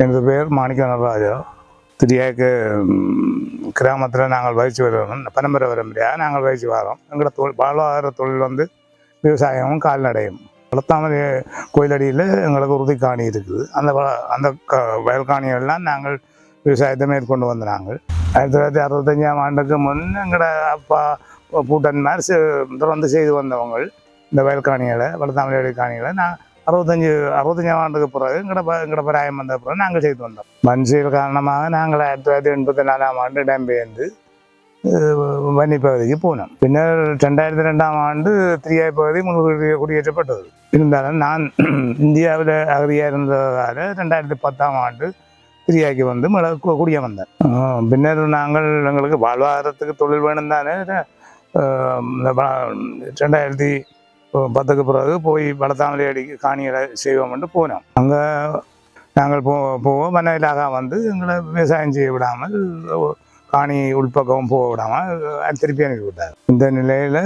எனது பேர் மாணிக்க நடராஜா திரியாக்கு கிராமத்தில் நாங்கள் பயிற்சி வருவோம் பரம்பரை பரம்பரையாக நாங்கள் பயிற்சி வரோம் எங்களோட தொழில் வாழ்வாதார தொழில் வந்து விவசாயமும் கால்நடையும் வளர்த்தாமரை கோயிலடியில் எங்களுக்கு உறுதி காணி இருக்குது அந்த அந்த க வயல் காணிகள்லாம் நாங்கள் விவசாயத்தை மேற்கொண்டு வந்த நாங்கள் ஆயிரத்தி தொள்ளாயிரத்தி அறுபத்தஞ்சாம் ஆண்டுக்கு முன் எங்களோட அப்பா பூட்டன்மார் செ- தொடர்ந்து செய்து வந்தவங்க இந்த வயல் காணிகளை வளர்த்தாமரை காணிகளை நான் அறுபத்தஞ்சு அறுபத்தஞ்சாம் ஆண்டுக்கு பிறகு எங்கட எங்கட பிராயம் வந்த பிறகு நாங்கள் செய்து வந்தோம். மண் காரணமாக நாங்கள் ஆயிரத்தி தொள்ளாயிரத்தி எண்பத்தி நாலாம் ஆண்டு இடம்பெயர்ந்து அஹ், வன்னி பகுதிக்கு போனோம். பின்னர் ரெண்டாயிரத்தி ரெண்டாம் ஆண்டு திரியாய் பகுதி முன்குடி குடியேற்றப்பட்டது. இருந்தாலும் நான் இந்தியாவில் அகதியாக இருந்ததால் ரெண்டாயிரத்தி பத்தாம் ஆண்டு திரியாய்க்கு வந்து மழை குடிய வந்தேன். பின்னர் நாங்கள் எங்களுக்கு வாழ்வாதாரத்துக்கு தொழில் வேணும் தானே ரெண்டாயிரத்தி பத்துக்கு பிறகு போய் வளர்த்தாமலை அடி காணிகளை செய்வோம்னு போனோம். அங்கே நாங்கள் போ போவோம். மன்னவிலாக வந்து எங்களை விவசாயம் செய்ய விடாமல் காணி உள்பக்கம் போக விடாமல் திருப்பி அனுப்பி விட்டார். இந்த நிலையில்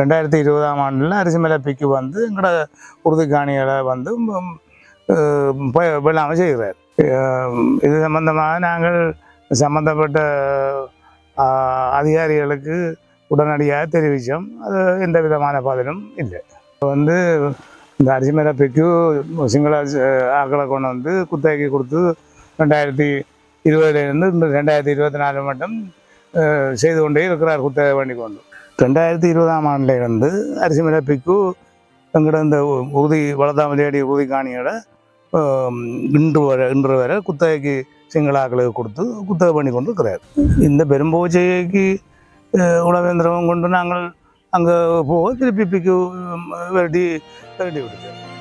ரெண்டாயிரத்தி இருபதாம் ஆண்டில் அரிசி மேலே பிக்கு வந்து எங்களோட உறுதி காணிகளை வந்து ம், விடாமல் செய்கிறார். இது சம்பந்தமாக நாங்கள் சம்பந்தப்பட்ட அதிகாரிகளுக்கு உடனடியாக தெரிவித்தோம் அது எந்த விதமான பதிலும் இல்லை. இப்போ வந்து இந்த அரிசி மேலப்பைக்கு சிங்கள ஆக்களை கொண்டு வந்து குத்தகைக்கு கொடுத்து ரெண்டாயிரத்தி இருபதுலேருந்து ரெண்டாயிரத்தி இருபத்தி நாலு மட்டும் செய்து கொண்டே இருக்கிறார் குத்தகை வேண்டி கொண்டு ரெண்டாயிரத்தி இருபதாம் ஆண்டிலிருந்து அரிசி மேலப்பைக்கு எங்கள்ட இந்த உறுதி வளர்த்தாமலையடி உறுதி காணிகளை இன்று வரை இன்று வரை குத்தகைக்கு சிங்களாக்களுக்கு கொடுத்து குத்தகை பண்ணி கொண்டு இருக்கிறார். இந்த பெரும்போச்சைக்கு உணவேந்திரம் கொண்டு நாங்கள் அங்கே போக திருப்பி பிக்கு விரட்டி விரட்டி விடுச்சோம்